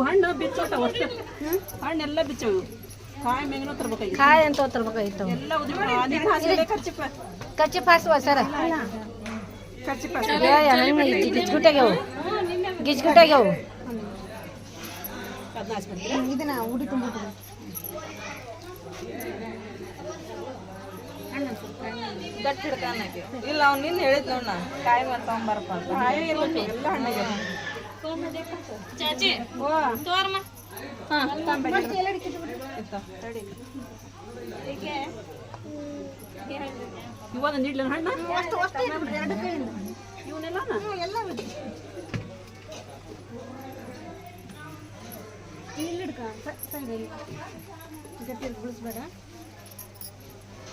ಹಣ್ಣು ಬಿಚ್ಚೋತಾವ ಅಷ್ಟೇ ಹಣ್ಣೆಲ್ಲ ಬಿಚ್ಚವು ಕಾಯಿ ತರ್ಬೇಕಾಗಿ ಕಾಯಿ ಅಂತ ತರ್ಬೇಕಾಗಿತ್ತು. ಎಲ್ಲ ಉದ್ರಿ ಸರ. ಗಿಜ್ಗುಟ್ಟಾಗ್ಯಾವು ಅದನ್ನ ಹಾಸ್ಬಿಡ್ತೀರಾ ಇದನ್ನ ಉಡಿ ತುಂಬಿಟ್ಟು ಗಟ್ಟಿ ಹಿಡ್ಕಾನಕ್ಕೆ ಇಲ್ಲ ಅವ್ನು ನಿನ್ನ ಹೇಳಿದ್ ನೋಡ ಕಾಯಿ ಮತ್ತೆ ತಗೊಂಬರಪ್ಪ ಅಂತ. ಕಾಯಿ ಇರ್ಬೇಕು ಎಲ್ಲ ಹಣ್ಣಿಗೆ. ಚಾಚಿ ಹಾ ನೀಡ್ಲ ಹಣ್ಣ? ಇವನ್ನೆಲ್ಲ ಐತೆ ನೋಡಮ್ಮ ಜೋಳ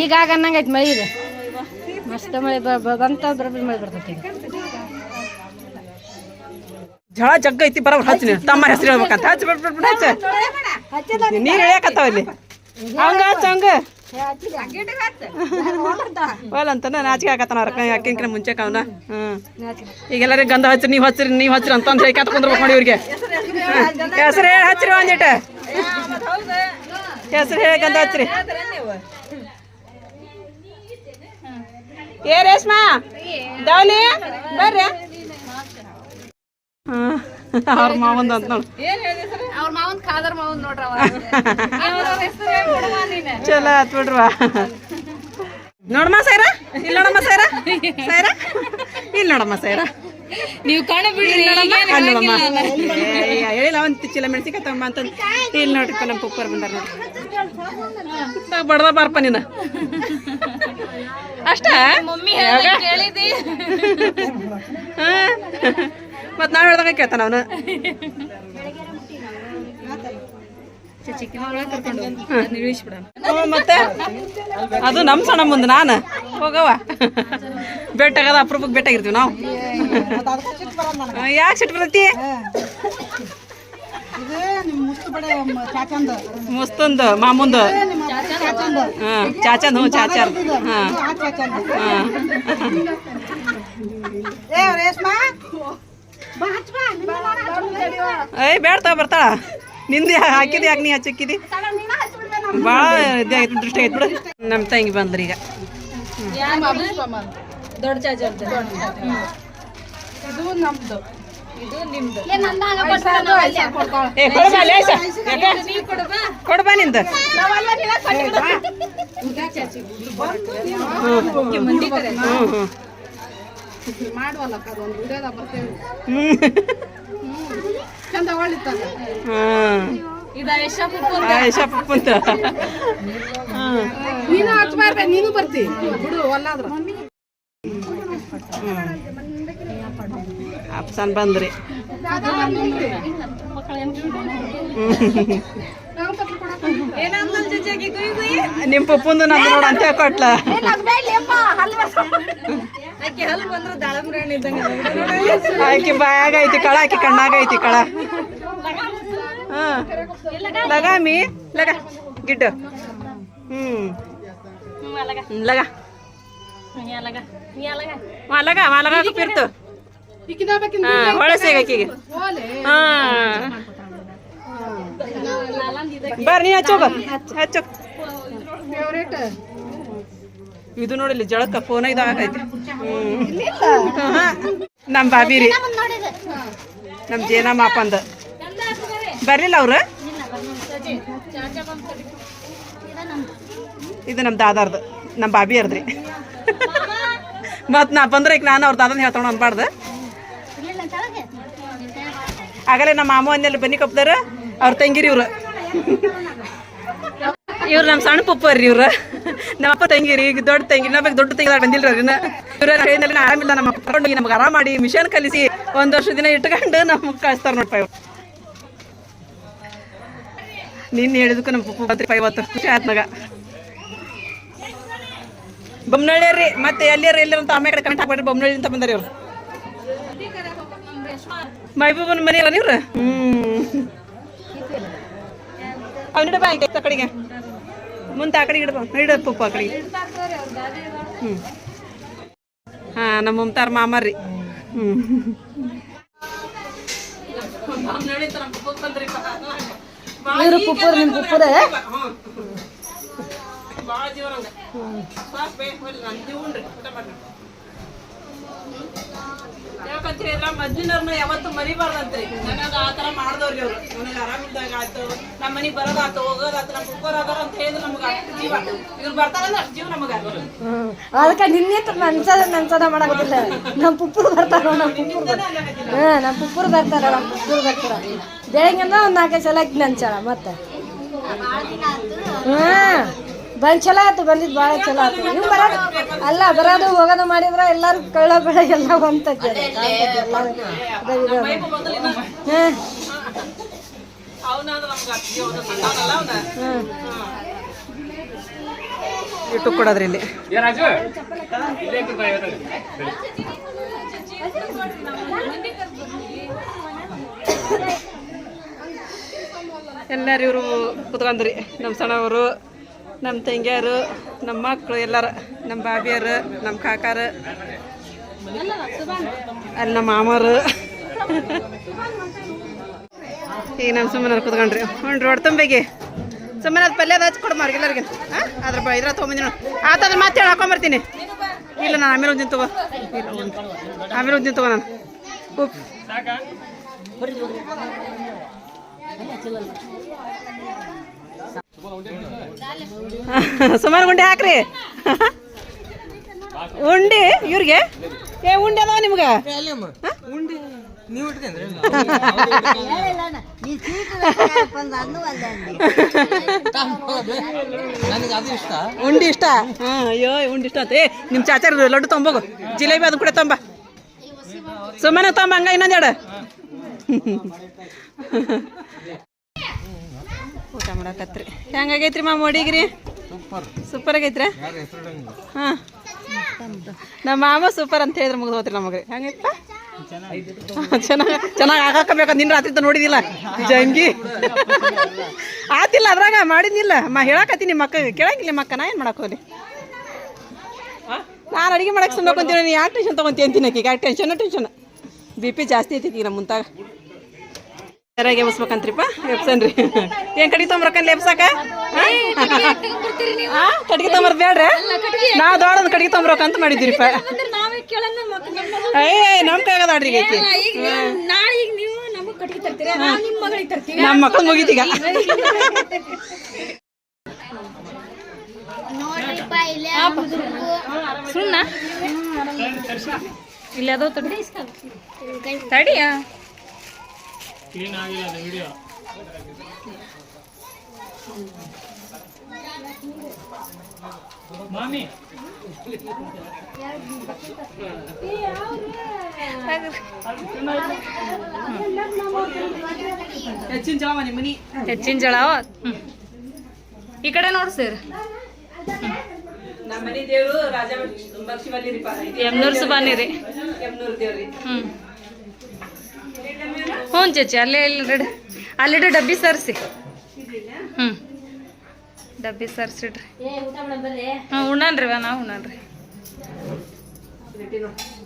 ಈಗಾಗ ಅನ್ನಂಗೈತಿ ಮಳಿ ಇದೆ. ಮಸ್ತ್ ಮಳೆ ಬಂತ ಬರಬ್ರಿ ಮಳೆ ಬರ್ತೈತಿ ಝಳ ಜಳ ಜಗ್ಗ ಐತಿ ಬರೋಬ್ರ ಹಚ್ಚಿನಿ ತಮ್ಮ ಹೆಸರು ಹೇಳ್ಬೇಕಂತ. ಹಚ್ಚ ಬಿಡ್ ಬಿಡ್ ಬಿಡ್ ಹಚ್ಚ. ನೀರು ಇಳಿಯಕತ್ತಾವ ಇಲ್ಲಿ. ಹಂಗ ಹಚ್ಚ ಹಂಗ. ಒಲ್ಲ ಅಂತ ನಾಚಿಕೆ ಆಗತ್ತಾನ ಅವ್ರ ಯಾಕಿಂಕ್ರ ಮುಂಚೆ ಅವನ. ಹ್ಮ್. ಈಗೆಲ್ಲರಿಗೆ ಗಂಧ ಹಚ್ಚಿರಿ ನೀವ್ ಹಚ್ಚಿರಿ ನೀವ್ ಹಚ್ಚಿರಿ ಅಂತಂದ್ರೆ ಕುಂದ್ರಬೇಕು ನೋಡಿ ಇವ್ರಿಗೆ. ಹೆಸರು ಹೇಳಿ ಒಂದಿಟ ಹೆಸರು ಹೇಳಿ ಗಂಧ ಹಚ್ರಿ ಏ ರೇಷ್ಮಾ ದೌಲಿ ಬರ್ರಿ. ಅವ್ರ ಮಾವಂದ ಅಂತ ನೋಡು ಚಲೋ ಆತ್ ಬಿಡ್ರವ ನೋಡಮ್ಮ ಸೈರ ಇಲ್ಲ ನೋಡಮ್ಮ ಸೈರ ಸೈರ ಇಲ್ಲ ನೋಡಮ್ಮ ಸೈರ ನೀವು ಕಣ ಬಿಡ್ರಿ ಹೇಳಿಲ್ಲ ಒಂದು ಚೀಲ ಮೆಣಸಿಕಾಯಿ ತಮ್ಮ ಅಂತ ಇಲ್ಲಿ ನೋಡ್ರಿಪ್ಪ ನಮ್ಮ ಪುಪ್ಪರ್ ಬಂದಾರ ನೋಡಿ ಬಡ್ದ ಬಾರಪ್ಪ ನೀನು. ಅಷ್ಟ? ಮತ್ತು ನಾವು ಹೇಳ್ದಂಗೆ ಕೇಳ್ತಾನ ಅವನು. ಮತ್ತೆ ಅದು ನಮ್ಮ ಸಣ್ಣ ಮುಂದೆ ನಾನು? ಹೋಗವ ಬೆಟ್ಟಾಗದ ಬೆಟ್ಟ ಬೆಟ್ಟಾಗಿರ್ತೀವಿ ನಾವು. ಯಾಕೆ ಸಿಟ್ಟು ಬರತಿ ಮುಸ್ತಂದು ಮಾಮುಂದು. ಹಾಂ ಚಾಚಂದು ಹ್ಞೂ ಚಾಚಾರ್. ಹಾಂ. ಹಾಂ. ಏಯ್ ಬೇಡ ತಗೋ ಬರ್ತಾಳ ನಿಂದು ಹಾಕಿದಿ ಯಾಕೆ ನೀ ಹಚ್ಚಿಕ್ಕಿದಿ? ಭಾಳ ಇದಾಯ್ತು ದೃಷ್ಟಿ ಆಯ್ತು ಬಿಡು. ನಮ್ಮ ತಂಗಿ ಬಂದ್ರಿ ಈಗ. ದೊಡ್ಡ ಅಂತ. ಇದು ನಮ್ದು. ಇದು ನಿಮ್ದು. ಏ ಕೊಡ್ಬಾ ನಿಂದು. ನೀನು ಹಚ್ಬಾರ್ದೆ ನೀನು ಬರ್ತಿ. ಬಿಡು ಒಲ್ಲಾದ್ರ. ಅಪ್ಸನ್ ಬಂದ್ರಿ. ನಿಮ್ಮ ಪಪ್ಪಂದು ನಮ್ ನೋಡ ಅಂತ ಕೊಟ್ಲ ಆಕೆ ಬಾಯಾಗ ಐತಿ, ಕಳ ಆಕಿ ಕಣ್ಣಾಗ ಐತಿ, ಕಳ. ಹಾ. ಲಗಾಮಿ ಲಗ. ಗಿಡ್ಡು. ಹ್ಮ್. ಲಗ. ಮಾಲಗ ಮಾಲಗ ಪಿರ್ತು ಹೊಳಸೇಗ ಆಕಿಗೆ. ಹಾ. ಬರ್ರಿ ಹಚ್ಚೋಗ. ಹಚ್ಚೋ ಇದು ನೋಡಿಲ್ಲಿ ಜಳಕ ಫೋನ್ ಇದಾಗೈತಿ ನಮ್ಮ ಬಾಬಿ ರೀ ನಮ್ಮ ಜೇನ ಮಾಪಂದ. ಬರ್ಲಿಲ್ಲ ಅವ್ರು? ಇದು ನಮ್ಮ ದಾದಾರ್ದು ನಮ್ಮ ಬಾಬಿ ಅರ್ದ್ರಿ ಮತ್ತು ನಾ ಬಂದ್ರೆ ಈಗ ನಾನು ಅವ್ರ ದಾದನ ಹೇಳ್ತಾವ ಅನ್ಬಾರ್ದು. ಆಗಲೇ ನಮ್ಮ ಮಾಮ ಅಂದಲ್ಲಿ ಬನ್ನಿ ಕಪ್ದಾರ ಅವ್ರ ತಂಗಿರಿ ಇವ್ರು. ಇವ್ರು ನಮ್ಮ ಸಣ್ಣ ಪಪ್ಪರ್ರಿ ಇವ್ರ. ನಮ್ಮ ಅಪ್ಪ ತಂಗಿರಿ ಈಗ ದೊಡ್ಡ ತಂಗಿ ನಮಗೆ ದೊಡ್ಡ ತಂಗಿ ಬಂದಿಲ್ಲ ಇವ್ರ ಕೈನಲ್ಲಿ ಆರಾಮಿಲ್ಲ, ನಮ್ಮ ಕರ್ಕೊಂಡು ನಮ್ಗೆ ಆರಾಮ ಮಾಡಿ ಮಿಷನ್ ಕಲಿಸಿ, ಒಂದ್ ವರ್ಷ ದಿನ ಇಟ್ಕೊಂಡು ನಮ್ಮ ಕಳಿಸ್ತಾರ ನೋಡ್ಪ ಇವ್ರು. ನಿನ್ನೆ ಹೇಳಿದಕ್ಕೂ ನಮ್ಮ ಪಪ್ಪು ಬಂತ್ರಿಪ್ಪ ಇವತ್ತು, ಖುಷಿ ಆತ್ಮಗ ಬೊಮ್ಮನಳ್ಳಿಯರ್ರಿ ಮತ್ತೆ ಎಲ್ಲಿಯಾರ ಎಲ್ಲರ ಅಂತ ಆಮೇಲೆ ಕಡೆ ಕಮೆಂಟ್ ಹಾಕ್ಬಿಟ್ರಿ ಬೊಮ್ಮನಳ್ಳಿ ಅಂತ ಬಂದಾರ ಇವ್ರು. ಮೈಬೂಬನ ಮನೆ ನೀವ್ರ ಅವನಿಡ ಬಾ ಈ ಕಡೆಗೆ. ಮುಂದೆ ಆ ಕಡೆಗೆ ಇಡ್ಬಾ ಇಡ ಪಪ್ಪು ಆ ಕಡೆಗೆ. ಹ್ಞೂ ಹಾಂ ನಮ್ಮ ಮಮತಾರ ಮಾಮರ್ರಿ. ಹ್ಞೂ ಇವ್ರು ಪುಪ್ಪರು ನಿಮ್ಮ ಪುಪ್ಪರೇ? ಯಾಕಂತ ಹೇಳಿದ್ರ ಮೊದ್ಲಿನವ್ರನ್ನ ಯಾವತ್ತು ಮರಿಬಾರ್ದಂತ್ರಿ. ನನಗ ಆ ತರ ಮಾಡ್ದವ್ರಿ ಅವ್ರು. ನನಗ ಆರಾಮಿದ್ದಾಗ ಆಯ್ತು ನಮ್ಮ ಮನಿಗ್ ಬರೋದಾತು ಹೋಗೋದಾತು ನಮ್ಮ ಕುಕ್ಕರ್ ಅದಾರ ಅಂತ ಹೇಳಿದ್ರೆ ನಮ್ಗೆ ಅಷ್ಟು ಜೀವ. ಇವ್ರು ಬರ್ತಾರಲ್ಲ ಅಷ್ಟು ಜೀವ ನಮಗ ಅದಕ್ಕೆ ನಿನ್ನೆ ನನ್ಸದ ನನ್ಸದ ಮಾಡಕತ್ತಿಲ್ಲ ನಮ್ಮ ಪುಪ್ಪರು ಬರ್ತಾರ ನಮ್ಮ ಪುಪ್ಪರು ಬರ್ತಾರ. ಹಾ ನಮ್ಮ ಪುಪ್ಪರು ಬರ್ತಾರ ನಮ್ಮ ಪುಪ್ಪರು ಬರ್ತಾರ. ಬೆಳಗ್ಗಿಂದ ಒಂದು ನಾಲ್ಕೈದು ಸಲ ನಂಚಾರ ಮತ್ತೆ. ಹಾ ಬಂದ್ ಚಲೋ ಆಯ್ತು ಬಂದಿದ್ದು ಭಾಳ ಚಲೋ ಆಯ್ತು ನೀವು ಬರೋದು ಅಲ್ಲ ಬರೋದು ಹೋಗೋದು ಮಾಡಿದ್ರ ಎಲ್ಲಾರು ಕಳ್ಳ ಬೆಳ ಎಲ್ಲ ಹೊಂತೈತಿ ಇಟ್ಟು ಕೊಡೋದ್ರಿ ಇಲ್ಲಿ. ಎಲ್ಲರೂ ಇವರು ಕುತ್ಕೊಂಡ್ರಿ ನಮ್ಮ ಸಣ್ಣವರು. ನಮ್ಮ ತಂಗಿಯರು ನಮ್ಮ ಮಕ್ಕಳು ಎಲ್ಲರ ನಮ್ಮ ಬಾಬಿಯರು ನಮ್ಮ ಕಾಕಾರು ಅಲ್ಲಿ ನಮ್ಮ ಮಾಮರು ಈಗ ನಮ್ಮ ಸುಮ್ಮನೆ ಕುತ್ಕೊಂಡ್ರಿ. ಹ್ಞೂ ರೋಡ್ ತುಂಬಿಗೆ. ಸುಮ್ಮನೆ ಅದು ಪಲ್ಯ ಅದು ಕೊಡು ಮಾರ್ಗೆಲ್ಲರಿಗೆ ಹಾಂ ಅದ್ರ ಬ ಇದ್ರ ತೊಗೊಂಬಂದಿನ ಆತದ ಮತ್ತೆ ಹೇಳಿ ಹಾಕೊಂಬರ್ತೀನಿ ಇಲ್ಲ ನಾನು ಆಮೇಲೆ ಒಂದಿನ ತಗೋ. ಇಲ್ಲ ಆಮೇಲೆ ಒಂದಿನ ತಗೋ ನಾನು. ಉಪ್ ಸುಮಾರು ಉಂಡೆ ಹಾಕ್ರಿ. ಉಂಡಿ ಇವ್ರಿಗೆ? ಏ, ಉಂಡೆ ಅದಾವ ನಿಮ್ಗೆ? ಉಂಡಿ ಇಷ್ಟ? ಅಯ್ಯೋ ಉಂಡಿ ಇಷ್ಟ ಅಂತ ಏ ನಿಮ್ಮ ಚಾಚಾರ ಲಡ್ಡು ತೊಂಬೋಗು. ಜಿಲೇಬಿ ಅದು ಕೂಡ ತೊಂಬ. ಸುಮ್ಮನೆ ತೊಂಬ, ಹಂಗ ಇನ್ನೊಂದೆರಡು ಊಟ ಮಾಡಕತ್ರಿ. ಹೆಂಗಾಗೈತ್ರಿ ಮಾಮ ಅಡಿಗ್ರಿ? ಸೂಪರ್. ಆಗೈತ್ರಿ? ಹಾಂ. ನಮ್ಮ ಮಾಮ ಸೂಪರ್ ಅಂತ ಹೇಳಿದ್ರೆ ಮುಗಿದು ಹೋತ್ರಿ ನಮಗೆ ಹೆಂಗೈತ ಚೆನ್ನಾಗಿ ಚೆನ್ನಾಗಿ ಆಗಾಕಬೇಕು ನಿನ್ನ ರಾತ್ರಿ ನೋಡಿದಿಲ್ಲ. ಜಂಗಿ ಆತಿಲ್ಲ ಅದ್ರಾಗ ಮಾಡಿದ್ನಿಲ್ಲ. ಮಾ ಹೇಳಕತ್ತೀನಿ ಮಕ್ಕ ಕೇಳಂಗಿಲ್ಲ ಮಕ್ಕ ನಾ ಏನು ಮಾಡಕ್ ಹೋಗ್ಲಿ? ನಾನು ಅಡಿಗೆ ಮಾಡಕ್ಕೆ ಸುಮ್ಮನೆ ನೀ ಯಾಕೆ ಟೆನ್ಷನ್ ತಗೊಂತೀನಿ ಅಂತೀನಿ ಆಕಿಗೆ? ಯಾಕೆ ಟೆನ್ಷನ್ ಟೆನ್ಷನ್ ಬಿ ಪಿ ಜಾಸ್ತಿ ಐತಿ ಈಗ ನಮ್ಮ ಮುಂತಾಗ. ಸರಿಯಾಗಿ ಎಬ್ಸ್ಬೇಕಂತ್ರಿಪ್ಪ? ಎಬ್ಸನ್ರಿ. ಏನ್ ಕಡಿ ತೊಂಬರಕನ್ ಎಬ್ಸಾಕ? ಕಟ್ಗೆ ತೊಂಬರ್ ಬೇಡ್ರ ನಾ ದೊಡ್ಡದ ಕಟ್ಗೆ ತೊಂಬರಕ ಅಂತ ಮಾಡಿದ್ದೀರಿಪ್ಪ ಏಯ್ ನಮ್ ಕೈಗದ ಈಗ ಆಕಿ. ನಮ್ಮ ಮಕ್ಕಳು ಮುಗೀತೀಗ ಸುಣ್ಣ ಇಲ್ಲ ಅದೋ ತಡಿ. ತಡಿಯ? ಹೆಚ್ಚಿನ ಜಳ ಮನಿ. ಹೆಚ್ಚಿನ ಜಳ ಈ ಕಡೆ ನೋಡ್ ಸರ್. ನಮ್ಮ ಮನಿ ದೇವ್ರು ರಾಜ ಬಕ್ಷಿವಲ್ಲಿರಿಪ್ಪ ಎಮ್ನೂರ್ ಸುಬಾನಿ ರೀ. ಎಮ್ನೂರ್ ದೇವ್ರಿ ಹ್ಞೂ ಹ್ಞೂ ಚೇಚಿ ಅಲ್ಲೇ ಇಲ್ಲ ರೀ ಅಲ್ಲಿಡ ಡಬ್ಬಿ ಸರ್ಸಿ. ಹ್ಞೂ. ಡಬ್ಬಿ ಸರ್ಸಿಡ್ರಿ ಹ್ಞೂ ಉಣ್ಣನ್ರಿ ರೀ ನಾವು ಉಣ್ಣನ್ರಿ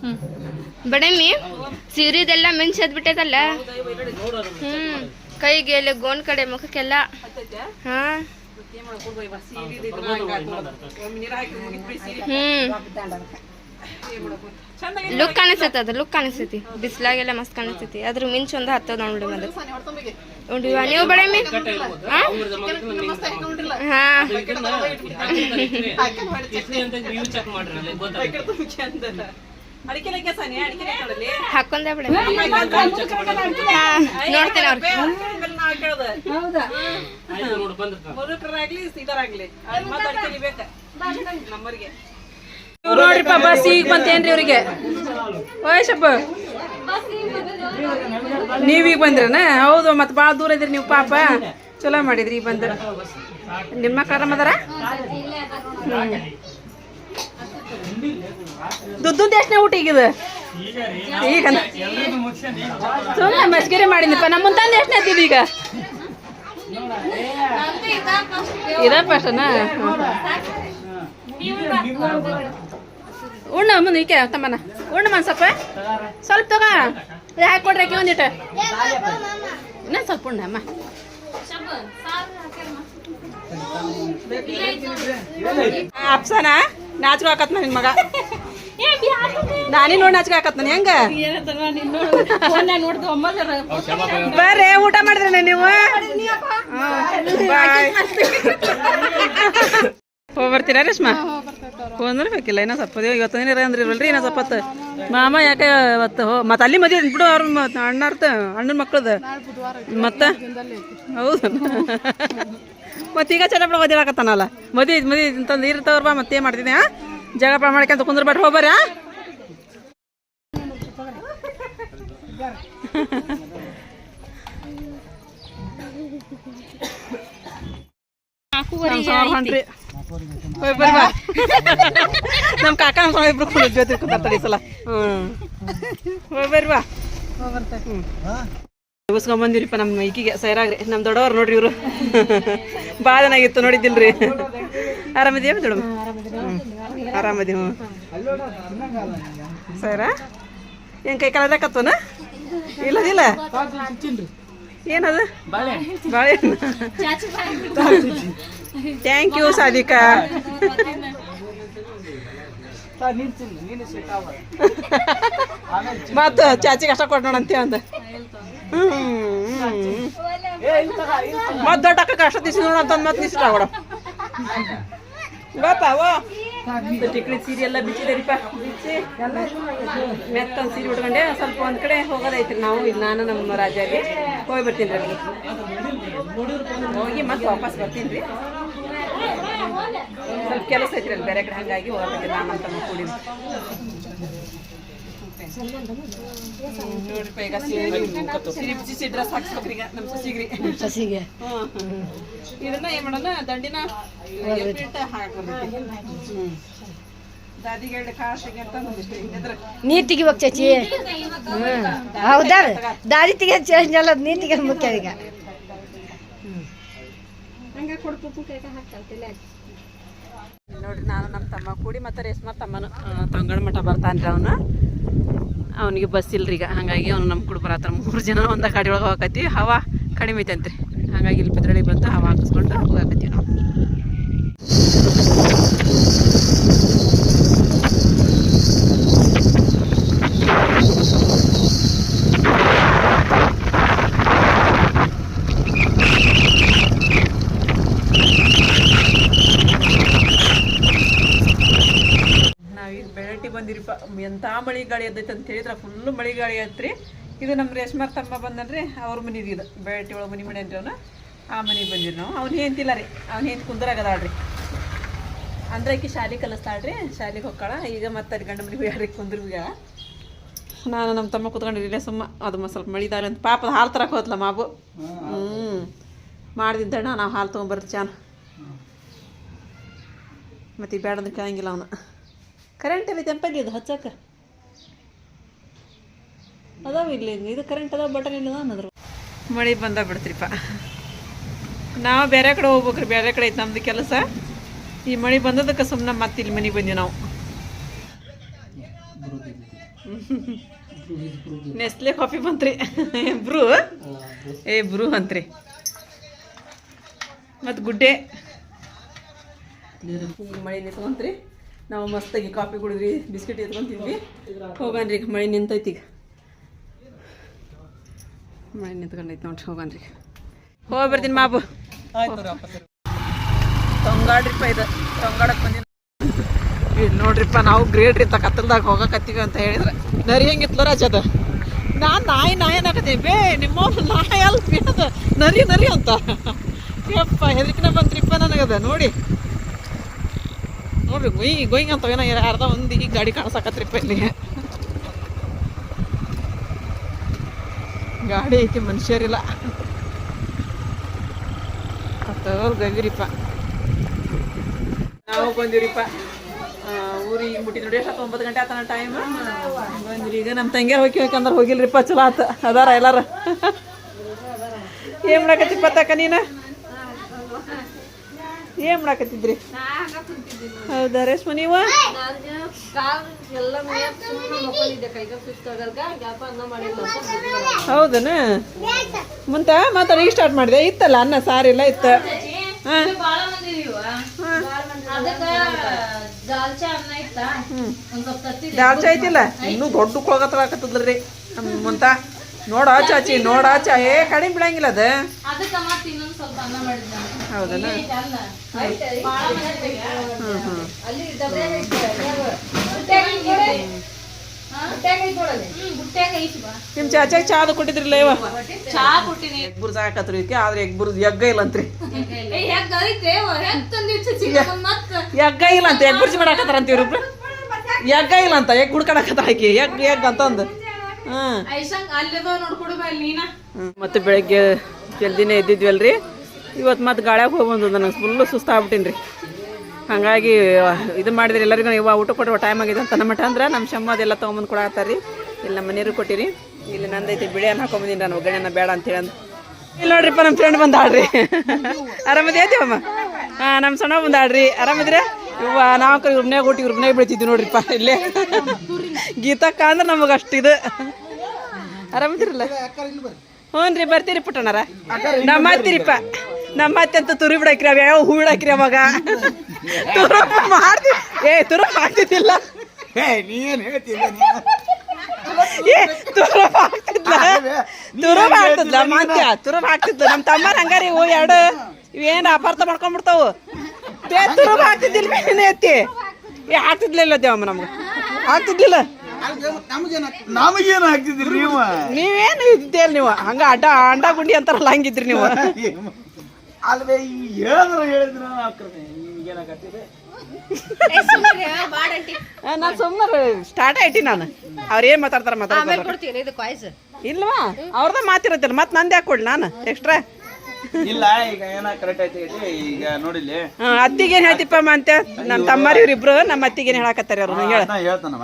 ಹ್ಞೂ. ಬಡಮಿ ಸೀರೆದೆಲ್ಲ ಮೆನ್ಸದ್ ಬಿಟ್ಟದಲ್ಲ ಹ್ಞೂ. ಕೈಗೆ ಎಲ್ಲ ಗೋನ್ ಕಡೆ ಮುಖಕ್ಕೆಲ್ಲ. ಹಾಂ. ಹ್ಮ್ ಲುಕ್ ಕಾಣಿಸ್ತೈತೆ ಅದು ಲುಕ್ ಕಾಣಿಸ್ತೈತಿ. ಬಿಸಿಲಾಗೆಲ್ಲ ಮಸ್ತ್ ಕಾಣಿಸ್ತೈತಿ. ಅದ್ರ ಮಿಂಚ್ ಒಂದು ಹತ್ತದ ನೋಡಿ ಮದ ಉಂಡಿವ ನೀವು ಬಡಮಿ ಹಾ? ಹಾಕೊಂಡೆ ಹಾ ನೋಡ್ತೇನೆ ಅವ್ರಿಗೆ. ನಾವು ನೋಡ್ರಿಪ್ಪ ಬಸ್ ಈಗ ಬಂತೇನ್ರಿ ಅವ್ರಿಗೆ ವಯಸ್ಸಪ್ಪ ನೀವೀಗ ಬಂದ್ರನ? ಹೌದು, ಮತ್ತೆ ಭಾಳ ದೂರ ಇದ್ರಿ ನೀವು ಪಾಪ. ಚಲೋ ಮಾಡಿದ್ರಿ ಈಗ ಬಂದ್ರ ನಿಮ್ಮ ಮಕ್ಳು ಅದಾರ? ದುದ್ದು ಎಷ್ಟನೇ ಊಟ ಈಗಿದ? ಈಗ ಸುಮ್ಮನೆ ಮಸ್ಕಿರಿ ಮಾಡಿದ್ನಪ್ಪ. ನಮ್ಮ ತಂದೆ ಎಷ್ಟನೇ ಎತ್ತಿದ್ ಈಗ ಇದಪ್ಪ ಫಸ್ಟನ ಉಣ್ಣ ಮುಂದೆ ಈಕೆ ತಮ್ಮನ. ಉಣ್ಣ ಮನ್ ಸ್ವಲ್ಪ. ಸ್ವಲ್ಪ ತಗ. ಹಾಕೊಡ್ರಿ ಆಕಿ ಒಂದಿಟ್ಟು. ಇನ್ನೊಂದು ಸ್ವಲ್ಪ ಉಣ್ಣ ಅಮ್ಮ. ಅಪ್ಸನ? ನಾಚ್ಕೊ ಹಾಕತ್ ನಿನ್ ಮಗ. ನಾನೇ ನೋಡಿ ನಾಚ್ಕೊ ಹಾಕತ್ ನಾನು ಹೆಂಗ? ಬರ್ರಿ, ಊಟ ಮಾಡಿದ್ರೆ ನೀವು? ಹೋಗಿ ಬರ್ತೀರಾ ರೇಷ್ಮಾ? ಬೇಕಿಲ್ಲ ಇನ್ನೂ ಸ್ವಲ್ಪ. ಇವತ್ತೊಂದಿನ ಇವತ್ತು ಅಂದ್ರೆ ಅಂದ್ರಿರಲ್ರಿ ಇನ್ನೂ ಸ್ವಲ್ಪ ಮಾಮ ಯಾಕೆ ಇವತ್ತು ಹೋ ಮತ್ತೆ ಅಲ್ಲಿ ಮದುವೆ ಬಿಡು ಅವ್ರ ಅಣ್ಣರ್ತ ಅಣ್ಣನ ಮಕ್ಳದ. ಮತ್ತೆ? ಹೌದು. ಮತ್ತೆ ಈಗ ಚೆನ್ನಾಗಿ ಮದುವೆ ಆಗತ್ತಾನಲ್ಲ ಮದುವೆ ಮದುವೆ ಅಂತಂದು ಇರ್ತಾವ್ರ ಬಾ ಮತ್ತೆ ಏನು ಮಾಡ್ತೀನಿ ಹಾಂ ಜಗಳ ಮಾಡ್ಕೊಂತ ಕುಂದ್ರ ಬಿಟ್ಟು ಹೋಗ್ಬಾರ ಸಾವ್ರ ಹೊಂಟ್ರಿ ನಮ್ಮ ಕಾಕ ನಮ್ಮ ಇಬ್ರು ಕೂಡ ಜೊತೆ ಬರ್ತಾರೆ ಈ ಸಲ. ಹ್ಞೂ ಹೋಯ್ ಬರ್ರಿ ಬಾ ಮುಗಿಸ್ಕೊಂಡ್ ಬಂದಿರಿಪ್ಪ ನಮ್ಮ ಈಕಿಗೆ ಸೈರಾಗ್ರಿ. ನಮ್ಮ ದೊಡ್ಡವ್ರು ನೋಡ್ರಿ ಇವರು. ಭಾಳ ಚೆನ್ನಾಗಿತ್ತು ನೋಡಿದ್ದಿಲ್ರಿ. ಆರಾಮಿದೆಯಾ ದೊಡ್ಡ ಆರಾಮದಿ ಹ್ಞೂ ಸೈರಾ? ಏನ್ ಕೈ ಕಾಲದಾಕತ್ತೋನ ಇಲ್ಲದಿಲ್ಲ ಏನದು? ಬಾಳೆ. ಥ್ಯಾಂಕ್ ಯು ಸಾದಿಕಾ ಮತ್ತ ಚಾಚಿಗೆ ಕಷ್ಟ ಕೊಟ್ಟು ನೋಡಂತೆ ಅಂದ ಮತ್ ದೊಡ್ಡ ಅಕ್ಕ ಕಷ್ಟ ತಿಸ್ ನೋಡಂತ ಮತ್ ನಿಸ್ರ ಕೊಡ ಬಾಪ ಓ. ಟಿಕ್ಳಿ ಸೀರೆ ಎಲ್ಲ ಬಿಚ್ಚಿದರಿಪ್ಪ. ಬಿಚ್ಚಿ ಮೆತ್ತೊಂದು ಸೀರೆ ಉಟ್ಕೊಂಡೆ ಸ್ವಲ್ಪ ಒಂದ್ ಕಡೆ ಹೋಗೋದೈತ್ರಿ ನಾವು ಇಲ್ಲಿ ನಾನು ನಮ್ಮ ರಾಜಾಗೆ ಹೋಗಿ ಬರ್ತೀನಿ ರೀ ಹೋಗಿ ಮತ್ತೆ ವಾಪಸ್ ಬರ್ತೀನಿ ರೀ. ಸ್ವಲ್ಪ ಕೆಲಸ ಐತ್ರಿ ಅಲ್ಲಿ ಬೇರೆ ಕಡೆ ಹಂಗಾಗಿ ಹೋಗ್ಬೇಕು ನಾನು ಅಂತ ಕೂಡಿ ನೋಡ್ರಿಪ್ಪ ಈಗ ಸೀರೆ ಸೀರೆ ಬಿಚ್ಚಿ ಡ್ರೆಸ್ ಹಾಕ್ಸ್ಬೇಕ್ರಿ ಈಗ ನಮ್ಮ ಸಸಿಗ್ರಿ. ಸಸಿಗೆ. ಹ್ಮ್. ಇದನ್ನ ಏನ್ ಮಾಡೋಣ ದಂಡಿನ ಎಪ್ಪಿಟ್ಟು ಹಾಕಿ ಬರ್ತೈತಿ ಹ್ಮ್. ದಾದಿಗೆ ಎರಡು ಕಾಸಿಗೆ ಅಂತ ಒಂದಿಷ್ಟು ಇದ್ರ ನೀ ತೆಗಿಬೇಕು ಚಚಿ. ಹ್ಮ್. ಹೌದಾ? ದಾರಿ ತೆಗಿಯೋ ಚೇಂಜ್ ಅಲ್ಲ ನೀ ತೆಗಿಯೋದು ಮುಖ್ಯ ಈಗ. ನೋಡ್ರಿ, ನಾನು ನಮ್ಮ ತಮ್ಮ ಕೂಡಿ ಮತ್ತು ರೇಷ್ಮಾ ತಮ್ಮನು ತಂಗಳ ಮಠ ಬರ್ತಾನ್ರಿ ಅವನು. ಅವನಿಗೆ ಬಸ್ ಇಲ್ರಿ ಈಗ, ಹಾಗಾಗಿ ಅವ್ನು ನಮ್ಮ ಕೂಡ ಬರತ್ತಾರ. ಮೂರು ಜನ ಒಂದು ಗಾಡಿ ಒಳಗೆ ಹೋಗಕತ್ತಿ, ಹವಾ ಕಡಿಮೆ ಐತಂತ್ರಿ ಹಾಗಾಗಿ ಇಲ್ಲಿ ಪದ್ರಳಿ ಬಂತು ಹವಾ ಹಾಕಿಸ್ಕೊಂಡು ಹೋಗಾಕತ್ತೀವಿ ನಾವು ನಾವೀಗ ಬೆಳಟಿ ಬಂದಿರಿಪ್ಪ ಎಂಥ ಮಳೆ ಗಾಳಿ ಎದ್ದೈತೆ ಅಂತ ಹೇಳಿದ್ರೆ ಫುಲ್ ಮಳೆ ಗಾಳಿ ಐತ್ರಿ. ಇದು ನಮ್ಮ ರೇಷ್ಮಾರ್ ತಮ್ಮ ಬಂದನ್ರಿ, ಅವ್ರ ಮನೆದು ಇದು. ಬೇಟಿ ಒಳಗೆ ಮನೆ ಅಂತ ಅವನು. ಆ ಮನೆಗೆ ಬಂದಿರಿ ನಾವು. ಅವ್ನು ಹೆಂತಿಲ್ಲ ರೀ. ಅವ್ನು ಹೆಂತ ಕುಂದ್ರಾಗದಾಳ್ರಿ. ಅಂದ್ರೆ ಆಕಿ ಶಾಲೆ ಕಲಿಸ್ತಾಳ್ರಿ. ಶಾಲೆಗೆ ಹೋಗ್ತಾಳ ಈಗ ಮತ್ತೆ ಗಂಡ ಮನೆಗೆ ಯಾರಿಗೆ ಕುಂದ್ರಿಗೆ ನಾನು ನಮ್ಮ ತಮ್ಮ ಕುತ್ಕೊಂಡಿರಲಿಲ್ಲ ಸುಮ್ಮ, ಅದು ಸ್ವಲ್ಪ ಮಳಿದಾರ ಅಂತ. ಪಾಪ ಹಾಲು ತರಕ್ಕೆ ಹೋದ್ಲ ಮಾಬು ಹ್ಞೂ ಮಾಡಿದ್ದಣ್ಣ ನಾವು ಹಾಲು ತೊಗೊಂಬರ್ರಿ ಚಾನ. ಮತ್ತೆ ಈಗ ಬೇಡ ಅಂದ್ರೆ ಕೇಳಂಗಿಲ್ಲ ಅವನು. ಕರೆಂಟ್ ಇಲ್ಲಿ ತೆಂಪಲ್ಲಿ ಇದು ಹಚ್ಚಕ್ಕೆ. ಅದಾವ ಇಲ್ಲಿ ಇದು ಕರೆಂಟ್ ಅದಾವ ಬಟನ್ ಇಲ್ಲ ಅನ್ನೋದ್ರು ಮಳೆ ಬಂದ ಬಿಡ್ತ್ರಿಪ್ಪ. ನಾವು ಬೇರೆ ಕಡೆ ಹೋಗ್ಬೇಕ್ರಿ ಬೇರೆ ಕಡೆ ಐತೆ ನಮ್ದು ಕೆಲಸ. ಈ ಮಳೆ ಬಂದದಕ್ಕೆ ಸುಮ್ಮನೆ ಮತ್ತೆ ಇಲ್ಲಿ ಮನೆಗೆ ಬಂದ್ವಿ ನಾವು. ನೆಸ್ಲೆ ಕಾಫಿ ಬಂತ್ರಿ. ಬ್ರೂ. ಏ ಬ್ರೂ ಅಂತ್ರಿ. ಮತ್ತು ಗುಡ್ಡೆ. ಮಳೆ ನಿಂತ್ಕೊಂತ್ರಿ. ನಾವು ಮಸ್ತಾಗಿ ಕಾಫಿ ಕುಡಿದ್ರಿ ಬಿಸ್ಕಿಟ್ ಎತ್ಕೊಂತಿದ್ವಿ ಹೋಗನ್ರಿ ಮಳೆ ನಿಂತೈತಿ ಈಗ. ಮಳೆ ನಿಂತ್ಕೊಂಡೈತಿ ನೋಡ್ರಿ ಹೋಗನ್ರಿ. ಹೋಗಿ ಬರ್ತೀನಿ ಮಾಬು. ತೊಂಗಾಡ್ರಿಪ್ಪ ಇದು ತೊಂಗಾಡಕ್ಕೆ ಬಂದಿನ. ಇದು ನೋಡ್ರಿಪ್ಪ ನಾವು ಗ್ರೇಟ್ ರೀ ಕತ್ತಲ್ದಾಗ ಹೋಗಕತ್ತೀವಿ ಅಂತ ಹೇಳಿದ್ರೆ. ನರಿ ಹೆಂಗಿತ್ತು ರಾಜ ಅದು. ನಾನು ನಾಯಿ ನಾಯಿ ಅನ್ನಕತ್ತೀನಿ. ಬೇ ನಿಮ್ಮ ನಾಯಿ ಅಲ್ಲ ಬೀಳದ. ನರಿ ನರಿ ಅಂತ. ಯಪ್ಪ ಹೆದರಿಕಿನ ಬಂತ್ರಿಪ್ಪ ನನಗದ ನೋಡಿ. ನೋಡ್ರಿ ಗೊಯ್ ಗೋಯಿಂಗ್ ಅಂತ ಏನೋ ಅರ್ಧ ಒಂದು ಈ ಗಾಡಿ ಕಾಣಿಸಕತ್ರಿಪ್ಪ ಇಲ್ಲಿ. ಗಾಡಿ ಐತಿ, ಮನುಷ್ಯರಿಲ್ಲ. ಗವಿರಿಪ್ಪ ನಾವು ಬಂದಿರಿಪ್ಪ ಊರಿ ಮುಟ್ಟಿ ನೋಡಿ, ಎಷ್ಟು ಒಂಬತ್ತು ಗಂಟೆ ಆತನ ಟೈಮ್ ಬಂದ್ರಿ, ಈಗ ನಮ್ಮ ತಂಗಿಯರ್ ಹೋಗಿ ಹೋಗ್ಯಂದ್ರೆ ಹೋಗಿಲ್ರಿಪ್ಪ, ಚಲೋ ಆತ. ಅದಾರ ಎಲ್ಲಾರ? ಏನ್ ಮಾಡಾಕತ್ತಿಪ್ಪ ತಕ್ಕ ನೀನ? ಏನ್ ಮಾಡಾಕತ್ತಿದ್ರಿ ಹೌದಾ ರೇಷ್ಮ ನೀವು? ಹೌದನ? ಮುಂತ ಮಾತಾಡಿ ಈಗ ಸ್ಟಾರ್ಟ್ ಮಾಡಿದೆ. ಇತ್ತಲ್ಲ ಅನ್ನ ಸಾರಿ ಎಲ್ಲ ಇತ್ತ? ದಾಲ್ಚಾ ಐತಿಲ್ಲ? ಇನ್ನೂ ದೊಡ್ಡ ಕೊಳಗತ್ತಲಾಕತ್ತದ್ರಿ ಮುಂತ. ನೋಡ ಚಾಚಿ ನೋಡ ಚಾ ಏ ಕಡಿಮೆ ಬಿಡಂಗಿಲ್ಲ ಅದ. ಮತ್ತೆ ಇನ್ನೊಂದ್ ಸ್ವಲ್ಪ ಅನ್ನ ಮಾಡಿದ್ದೆ ಹೌದನ ಅನ್ನ. ಹ್ಮ್. ಹ್ಮ್ ಅಲ್ಲಿ ಡಬ್ರೆ ನಿಮ್ ಚಾಚಾಗ ಚಾದ ಕೊಟ್ಟಿದ್ರಿಲ್ಲ ಇವ? ಚಾ ಕೊಟ್ಟಿನಿ. ಎಗ್ ಬುರ್ಜ್ ಹಾಕತ್ರಿ ಇದಕ್ಕೆ ಆದ್ರೆ ಎಗ್ ಬುರ್ಜ್ ಎಗ್ಗ ಇಲ್ಲ ಅಂತ್ರಿ. ಹೆಂಗ್ ಐತೆ ಹೆಂಗ್ ತಂದಿಟ್ಟು ಮತ್ತ. ಎಗ್ಗ ಇಲ್ಲ ಅಂತ ಎಗ್ ಬುರ್ಜಿ ಮಾಡಾಕತ್ತಾರ ಅಂತ ಇವ್ರು ಎಗ್ಗ ಇಲ್ಲ ಅಂತ ಎಗ್ ಹುಡ್ಕಡಕತ್ತಾರ ಆಕಿ. ಎಗ್ ಎಗ್ ಅಂತಂದು. ಹ್ಮ್. ಐಸಂಗ್ ಅಲ್ಲಿದೋ ನೋಡ್ಕೊಡು ಬಾ ನೀನ. ಮತ್ತೆ ಬೆಳಗ್ಗೆ ಜಲ್ದಿನೇ ರೀ ಇವತ್ತು ಮತ್ತೆ ಗಾಳ್ಯಾಗ ಹೋಗಿ ಬಂದು ನನಗೆ ಫುಲ್ಲು ಸುಸ್ತಾಗ್ಬಿಟ್ಟಿನಿ ರೀ ಹಾಗಾಗಿ, ಇದು ಮಾಡಿದ್ರೆ ಎಲ್ಲರಿಗೂ ಇವಾಗ ಊಟ ಕೊಡುವ ಟೈಮ್ ಆಗಿದೆ ಅಂತ ನಮ್ಮ ಮಠ ಅಂದ್ರೆ ನಮ್ಮ ಶಮ್ಮ ಅದೆಲ್ಲ ತೊಗೊಂಬಂದು ಕೊಡಾತ್ತಾರ ರೀ ಇಲ್ಲಿ ನಮ್ಮ ಮನೆಯವ್ರು ಕೊಟ್ಟಿರಿ. ಇಲ್ಲಿ ನಂದೈತಿ ಬಿಳಿ ಅನ್ನ ಹಾಕೊಂಬಂದಿನಿ ನಾನು ಒಗ್ಗರಣೆನ ಬೇಡ ಅಂತೇಳಿ ಅಂದು ಇಲ್ಲಿ ನೋಡ್ರಿಪ್ಪ ನಮ್ಮ ಫ್ರೆಂಡ್ ಬಂದಾಳ್ರಿ. ಆರಾಮದೇವಮ್ಮ ಹಾಂ ನಮ್ಮ ಸಣ್ಣ ಬಂದಾಳ್ರಿ. ಆರಾಮದ್ರೆ? ಇವ ನಾವು ಕೈ ಉರ್ಮನ್ಯಾಗ ಊಟಿ ಉರ್ಮನ್ಯಾಗ ಬೀಳ್ತಿದ್ವಿ ನೋಡ್ರಿಪ್ಪ, ಇಲ್ಲೇ. ಗೀತಕ್ಕ ಅಂದ್ರೆ ನಮಗೆ ಅಷ್ಟು ಇದು. ಆರಾಮದಿರಲ್ಲ? ಹ್ಞೂ ರೀ ಬರ್ತೀರಿ ಪುಟ್ಟಣ್ಣರ ನಮ್ಮ ಅತ್ತಿರಿಪ್ಪ ನಮ್ಮ ಅತ್ತೆ ಅಂತ ತುರಿ ಬಿಡಕ್ರಿ ಅವ ಯಾವ ಹೂ ಬಿಡಕ್ರಿ ಅವಾಗ. ತುರು ಮಾಡ್ತಿ ಏ ತುರು ಮಾಡ್ತಿದ್ದಿಲ್ಲ. ಏ ತುರು ಹಾಕ್ತಿದ್ಲ ತುರು ಹಾಕ್ತಿದ್ಲ ಮಾತ್ಯ ತುರು ಹಾಕ್ತಿದ್ಲ ನಮ್ಮ ತಮ್ಮನ ಹಂಗಾರಿ ಇವು ಎರಡು ಇವೇನು ಅಪಾರ್ಥ ಮಾಡ್ಕೊಂಡ್ಬಿಡ್ತಾವು. ಏ ತುರು ಹಾಕ್ತಿದ್ದಿಲ್ಲ ಮೇನೆ ಎತ್ತಿ ಏ ಹಾಕ್ತಿದ್ಲಿಲ್ಲ ದೇವಮ್ಮ ನಮ್ಗೆ. ಹಾಕ್ತಿದ್ದಿಲ್ಲ ನಮಗೇನು ಹಾಕ್ತಿದ್ರಿ ನೀವು? ನೀವೇನು ಇದ್ದೇ ನೀವು. ಹಂಗ ಅಡ್ಡ ಅಂಡ ಗುಂಡಿ ಅಂತಾರಲ್ಲ ಹಂಗಿದ್ರಿ ನೀವು. ಅಲ್ವೇ ಹೇಳಿದ್ರ ಹೇಳಿದ್ರ ನಾನು ಸುಮ್ಮನೆ ಸ್ಟಾರ್ಟ್ ನಾನು ಅವ್ರು ಏನ್ ಮಾತಾಡ್ತಾರ ಇಲ್ವಾ? ಅವ್ರದ ಮಾತಿರತ್ತಿಲ್ಲ ಮತ್ತೆ ನಂದು ಯಾಕೆ ಕೊಡ್ಲಿ ನಾನು ಎಕ್ಸ್ಟ್ರಾ ಇಲ್ಲ ಈಗ ಏನ ಕರೆಕ್ಟ್ ಐತಿ ಈಗ ನೋಡಿಲ್ಲಿ. ಅತ್ತಿಗೆ ಏನ್ ಹೇಳ್ತಿಪ್ಪಮ್ಮ ಅಂತ? ನಮ್ಮ ತಮ್ಮರಿ ಇವ್ರಿಬ್ರು ನಮ್ಮ ಅತ್ತಿಗೆ ಏನ್ ಹೇಳಕತ್ತಾರ ಅವ್ರು ಹೇಳ. ನಾ ಹೇಳ್ತಾನವ.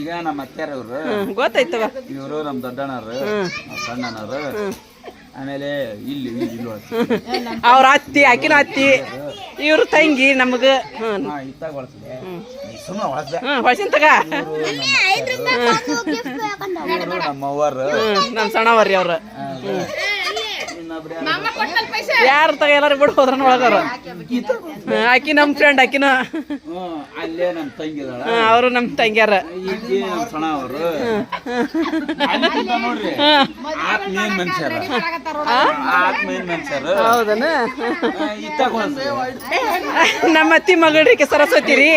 ಈಗ ನಮ್ಮ ಅತ್ತೆಯರವ್ರು ಇವ್ರು ಗೊತ್ತಾಯ್ತವ ಇವರು ನಮ್ಮ ದೊಡ್ಡಣ್ಣರು ನಮ್ಮ ಸಣ್ಣನವರು ಆಮೇಲೆ ಇಲ್ಲಿ ಇಲ್ಲಿ ಅವ್ರ ಅತ್ತಿ ಆಕಿನ ಅತ್ತಿ ಇವ್ರ ತಂಗಿ ನಮಗ. ಹೊಳ್ಸಿನ ತಗ. ನಮ್ಮ ಅವ್ವರು. ನಮ್ಮ ಸಣ್ಣವರ್ರಿ ಅವ್ರ. ಯಾರು ತಗ ಎಲ್ಲಾರು ಬಿಡು ಹೋದ್ರ ಒಳಗಾರ ಆಕಿ ನಮ್ಮ ಫ್ರೆಂಡ್ ಆಕಿನ. ಅಲ್ಲೇ ನಮ್ಮ ತಂಗಿದಾಳ. ಅವರು ನಮ್ಮ ತಂಗ್ಯಾರ. ಹೌದನ? ನಮ್ಮ ಅತ್ತಿ ಮಗಳ್ರಿ ಸರಸ್ವತಿ ರೀ.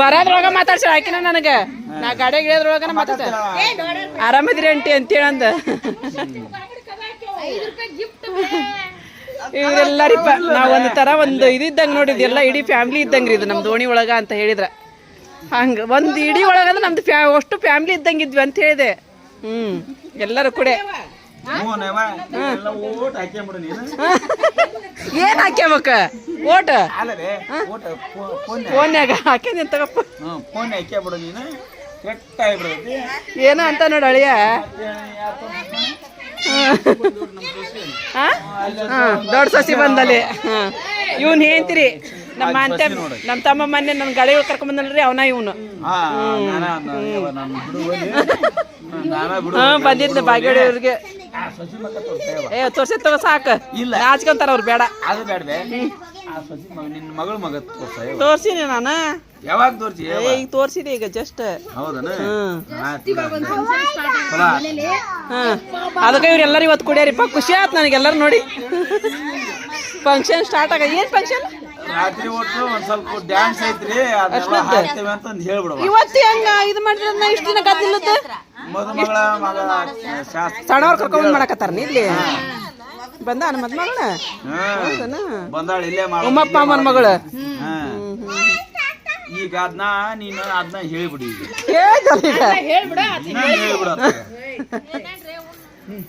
ಬರೋದ್ರೊಳಗ ಮಾತಾಡ್ಸ ಆಕಿನ ನನಗೆ. ನಾ ಗಾಡಿ ಇಳಿಯೋದ್ರೊಳಗನ ಮಾತಾಡ್ತ. ಆರಾಮದ್ರಿ ಅಂಟಿ ಅಂತೇಳಿ ಅಂದ ಇವ್ರೆಲ್ಲರಿಪ್ಪ ನಾವ್ ಒಂದ್ ತರ ಒಂದು ಇದಿದ್ದಂಗ ನೋಡಿದ್ ಎಲ್ಲ ಇಡೀ ಫ್ಯಾಮಿಲಿ ಇದ್ದಂಗ್ರಿ ಇದು ನಮ್ ದೋಣಿ ಒಳಗ ಅಂತ ಹೇಳಿದ್ರ. ಹಂಗ ಒಂದ್ ಇಡೀ ಒಳಗಂದ್ರೆ ನಮ್ದು ಫ್ಯಾ ಅಷ್ಟು ಫ್ಯಾಮಿಲಿ ಇದ್ದಂಗಿದ್ವಿ ಅಂತ ಹೇಳಿದೆ. ಹ್ಮ್ ಎಲ್ಲರೂ ಕೂಡ. ಹ್ಞೂ ಓಟ್ ಹಾಕ್ಯಂಬಿಡು ನೀನು. ಏನ್ ಓಟ? ಫೋನ್ಯಾಗ ಹಾಕ್ಯಂದ ತಗಪ್ಪ ಹ್ಞೂ ಫೋನ್ ಹಾಕ್ಯಬಿಡು ನೀನು. ಆಗ್ಬಿಡೈತಿ ಏನೋ ಅಂತ ನೋಡ ಅಳಿಯ. ದೊಡ್ಡ ಸಸಿ ಬಂದಲ್ಲಿ. ಇವನ್ ಹೇಳ್ತೀರಿ ನಮ್ಮ ಅಂತ ನಮ್ಮ ತಮ್ಮ ಮನೆ ನನ್ನ ಗಾಡಿ ಕರ್ಕೊಂಡ್ ಬಂದಲ್ರಿ ಅವನ ಇವನು. ಹಾ ಬಂದಿದ್ದ ನಮ್ಮ ನಾನ ಬಿಡು ಹಾ ಬಂದಿದ್ನ ಬಾಗೇಡಿ ಅವ್ರಿಗೆ ಆ ಸಸಿ ಮಕ್ಕ ತೋರ್ಸೇವ ಏ ತೋರ್ಸಿ ತಗೋ ಸಾಕು. ಇಲ್ಲ. ನಾಚ್ಕೊಂತಾರ ಅವ್ರು ಬೇಡ. ಅದು ಬೇಡವೆ. ಆ ಸಸಿ ಮಗ ನಿನ್ನ ಮಗಳ ಮಗ ತೋರ್ಸೇವ ತೋರ್ಸಿನಿ ನಾನು. ಯಾವಾಗ ತೋರ್ಸಿ ಏ, ಈಗ ತೋರ್ಸಿದೆ ಈಗ ಜಸ್ಟ್ ಹೌದನ? ಇವ್ರ ಎಲ್ಲರೂ ಹಾ. ಅದಕ್ಕೆ ಇವ್ರೆಲ್ಲರೂ ಇವತ್ತು ಕುಡಿಯಾರಿಪ್ಪ. ಖುಷಿ ಆಯ್ತು ನನಗೆಲ್ಲರೂ ನೋಡಿ. ಫಂಕ್ಷನ್ ಸ್ಟಾರ್ಟ್ ಆಗ ಏನ್ ಫಂಕ್ಷನ್ ರಾತ್ರಿ ಒಟ್ಟು ಒಂದ್ ಸ್ವಲ್ಪ ಡ್ಯಾನ್ಸ್ ಐತ್ರಿ ಅದೆಲ್ಲ ಹಾಕ್ತೇವೆ ಅಂತ ಹೇಳ್ಬಿಡವ ಇವತ್ತು ಹೆಂಗ ಇದು ಮಾಡಿದ್ರೆ ನಾ ಇಷ್ಟು ದಿನ ಗದ್ದಿಲ್ಲದ ಮದುಮಗಳ ಮಗ ಶಾಸ್ತ್ರ ಸಣ್ಣವ್ರ ಕರ್ಕೊಂಡ್ ಮಾಡಕತ್ತಾರ ಇಲ್ಲಿ? ಬಂದಾನ ಮದ್ಮಗಳ ಹಾ ಹೌದನ? ಬಂದಾಳ ಇಲ್ಲೇ ಮಾಡ ಉಮ್ಮಪ್ಪ ಅಮ್ಮನ ಮಗಳು ಈಗ ಅದ್ನ ನೀನು ಅದನ್ನ ಹೇಳ್ಬಿಡಿ ಹೇಳ್ಬಿಡ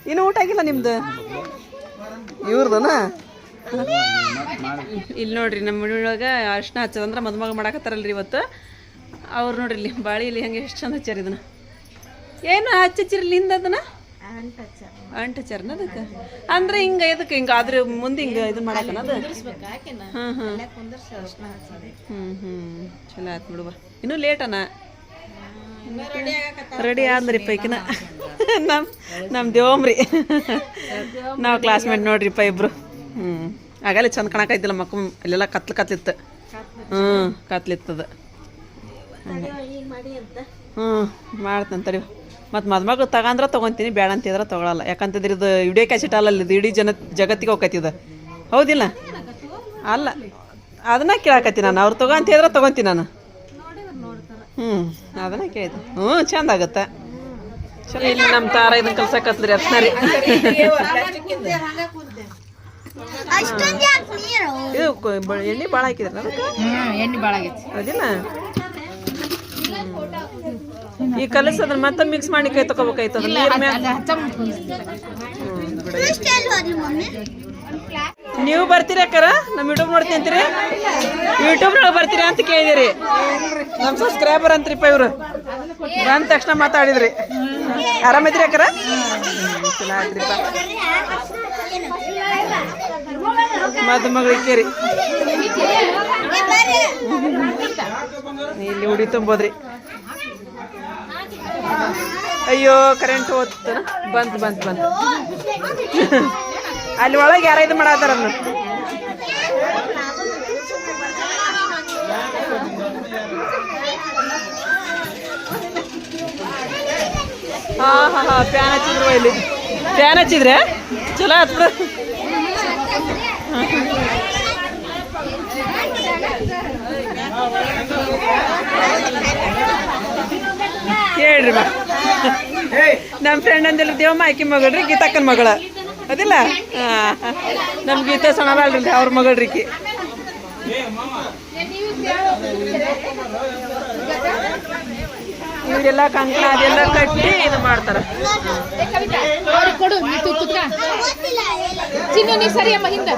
ಇನ್ನು ಊಟ ಆಗಿಲ್ಲ ನಿಮ್ದು? ಇವ್ರದನ? ಇಲ್ಲಿ ನೋಡ್ರಿ ನಮ್ಮ ಮನೆಯೊಳಗೆ ಅರ್ಶಿನ ಹಚ್ಚದಂದ್ರೆ ಮದುಮಗ ಮಾಡಾಕತ್ತಾರಲ್ರಿ ಇವತ್ತು. ಅವ್ರು ನೋಡ್ರಿ ಇಲ್ಲಿ ಬಾಳಿ ಇಲ್ಲಿ ಹಂಗೆ ಎಷ್ಟು ಚಂದ ಹಚ್ಚಾರ ಇದನ್ನ. ಏನು ಹಚ್ಚಿರ್ಲಿ ಹಿಂದೆ ಅದನ್ನ? ಅಂಟ್ ಅದಕ್ಕೆ? ಅಂದ್ರೆ ಹಿಂಗ ಇದಕ್ಕೆ, ಹಿಂಗ ಆದ್ರೆ ಮುಂದೆ ಹಿಂಗ ಇದು ಮಾಡಾಕನ ಹ್ಮ್ ಹಾಂ ಹ್ಞೂ ಹ್ಞೂ ಚಲೋ ಆಯ್ತು ಬಿಡುವ ಇನ್ನೂ ಲೇಟನ ರೆಡಿ ಆದ್ರಿ ಪೈಕಿನ ನಮ್ಮ ನಮ್ಮ ದೇವಮ್ರಿ. ನಾವು ಕ್ಲಾಸ್ಮೇಟ್ ನೋಡ್ರಿಪ್ಪ ಇಬ್ರು. ಹ್ಞೂ ಆಗಲೇ ಚಂದ ಕಾಣಕೈತಿಲ್ಲ ಮಕ್ಕ ಇಲ್ಲೆಲ್ಲ ಕತ್ಲು ಕತ್ಲಿತ್ತು. ಹ್ಞೂ ಕತ್ಲಿತ್ತದ. ಹ್ಞೂ ಮಾಡ್ತೇನೆ ತಡಿ ಮತ್ತು ಮದ್ಮಗ ತಗಂದ್ರೆ ತೊಗೊತೀನಿ ಬೇಡ ಅಂತಿದ್ರೆ ತೊಗೊಳಲ್ಲ. ಯಾಕಂತಂದ್ರೆ ಇದು ವಿಡಿಯೋ ಕ್ಯಾಸೆಟ್ ಅಲ್ಲ ಇದು ಇಡೀ ಜನ ಜಗತ್ತಿಗೆ ಹೋಗತ್ತಿದ ಹೌದಿಲ್ಲ? ಅಲ್ಲ. ಅದನ್ನ ಕೇಳಕತ್ತೀನಿ ನಾನು. ಅವ್ರು ತಗೋ ಅಂತ ತೊಗೊತೀನಿ ನಾನು. ಹ್ಞೂ ಅದನ್ನ ಕೇಳಿದೆ. ಹ್ಞೂ ಚಂದ ಆಗತ್ತೆ. ಚಲೋ, ಇಲ್ಲಿ ನಮ್ಮ ತಾರ ಇದನ್ನ ಕಲ್ಸಕತ್ರಿ ಅತ್ನ ರೀ. ಇದು ಎಣ್ಣೆ ಭಾಳ ಹಾಕಿದ್ರ ಈ ಎಣ್ಣೆ ಭಾಳ ಆಗೈತಿ ಅದಿಲ್ಲ ಈ ಕಲಸದ್ರ ಮತ್ತೆ ಮಿಕ್ಸ್ ಮಾಡಿ ಕೈ ತಗೋಬೇಕಾಯ್ತದ? ನೀರ್ ಮ್ಯಾಗ ನೀವು ಬರ್ತೀರಾ ಅಕ್ಕಾರ? ನಮ್ಮ ಯೂಟ್ಯೂಬ್ ನೋಡ್ತೀನಿ ಅಂತೀರಿ? ಯೂಟ್ಯೂಬ್ನೊಳಗೆ ಬರ್ತೀರಾ ಅಂತ ಕೇಳಿದಿರಿ. ನಮ್ಮ ಸಬ್ಸ್ಕ್ರೈಬರ್ ಅಂತ್ರಿಪ್ಪ ಇವರು. ಬಂದ ತಕ್ಷಣ ಮಾತಾಡಿದ್ರಿ. ಆರಾಮಿದ್ರಿ ಅಕ್ಕಾರ? ಚಲೋ ಮದುಮಗಳಿಗೆ ಕೇರಿ. ಇಲ್ಲಿ ಉಡಿ ತುಂಬೋದ್ರಿ. ಅಯ್ಯೋ ಕರೆಂಟ್ ಹೋಗ್ತನ ಬಂತು ಬಂತು ಬಂತು. ಅಲ್ಲಿ ಒಳಗೆ ಯಾರ ಇದು ಮಾಡತ್ತಾರ ಹಾ ಹಾ ಹಾ ಫ್ಯಾನ್ ಹಚ್ಚಿದ್ರು ಇಲ್ಲಿ. ಫ್ಯಾನ್ ಹಚ್ಚಿದ್ರೆ? ಚಲೋ ಬಿಡು. ಹೇಳ್ರಿ ಬಾ. ನಮ್ಮ ಫ್ರೆಂಡ್ ಅಂದಿಲ್ಲ ದೇವಮ್ಮ ಮಾಕಿ ಮಗಳ್ರಿ ಗೀತಾಕನ್ ಮಗಳ. ಅದಿಲ್ಲ? ಹಾಂ. ನಮ್ಮ ಗೀತಾ ಸಣ್ಣದಾಳ್ರಿ ಅವ್ರ ಮಗಳ್ರಿ ಈಕಿ. ಇವರೆಲ್ಲ ಕಂಕಣ ಅದೆಲ್ಲ ಕಟ್ಟಿ ಇದು ಮಾಡ್ತಾರ. ಕೊಡು ತುತ್ತ ಚಿನ್ನು ನೀ ಸರಿ ಅಮ್ಮ ಹಿಂದೆ.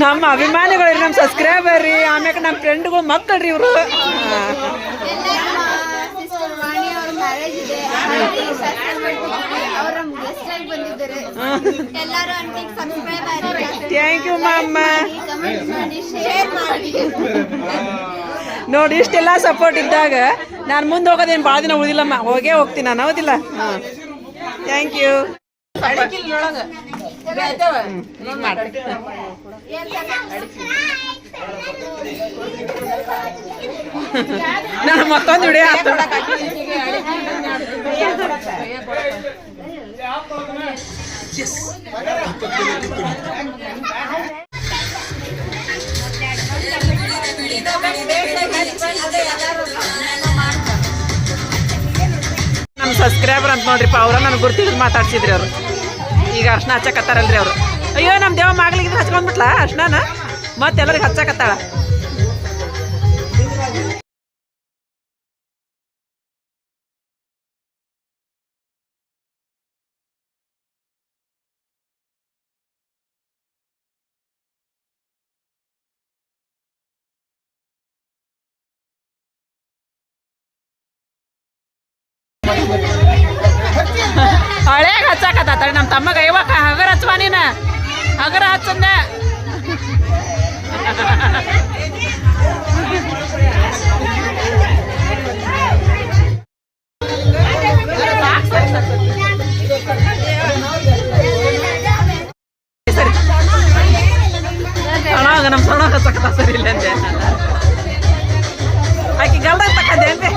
ನಮ್ಮ ಅಭಿಮಾನಿಗಳು ನಮ್ಮ ಸಬ್ಸ್ಕ್ರೈಬರ್ ರೀ ಆಮ್ಯಾಗ ನಮ್ಮ ಫ್ರೆಂಡ್ಗಳು ಇವರು ಎಲ್ಲರೂ ಆಂಟಿಗೆ ಸಬ್ಸ್ಕ್ರೈಬ್ ಥ್ಯಾಂಕ್ ಯು ಮಾಮ್ಮ ನೋಡಿ ಇಷ್ಟೆಲ್ಲ ಸಪೋರ್ಟ್ ಇದ್ದಾಗ ನಾನು ಮುಂದೆ ಹೋಗೋದೇನು ಭಾಳ ದಿನ ಉಳಿದಿಲ್ಲಮ್ಮ. ಹೋಗೇ ಹೋಗ್ತೀನಿ ನಾನು ಹೌದಿಲ್ಲ? ಹಾಂ. ಥ್ಯಾಂಕ್ ಯು ನಾನು ಮತ್ತೊಂದು ವಿಡಿಯೋ ನಮ್ಮ ಸಬ್ಸ್ಕ್ರೈಬರ್ ಅಂತ ನೋಡ್ರಿಪ್ಪ ಅವ್ರ ನನಗೆ ಗುರ್ತಿದ್ರು ಮಾತಾಡ್ಸಿದ್ರಿ ಅವರು. ಈಗ ಅರ್ಶನ ಹಚ್ಚಕತ್ತಾರಲ್ರಿ ಅವರು. ಅಯ್ಯೋ ನಮ್ಮ ದೇವ ಮಾಗ್ಲಿಗೆ ಹಚ್ಕೊಂಡ್ಬಿಟ್ಲ ಅರ್ಶನಾನ? ಮತ್ತೆ ಎಲ್ಲರಿಗೆ ಹಚ್ಚಕತ್ತಾಳ. ಹಳೆಯಾಗ ಹಚ್ಚಾಕತ್ತಾಳ ನಮ್ಮ ತಮ್ಮಗ ಇವಾಗ ಹಗರ ಹಚ್ಚುವ ನೀನು? ಹಗರ ಹಚ್ಚಂದ. ನಮ್ಮ ಹಚ್ಚಕತ್ತ ಸರಿ ಇಲ್ಲ ಅಂದೆ ಆಕಿ ಗಲ್ದಾಗ ತಕ್ಕಂದೆ ಅಂತೆ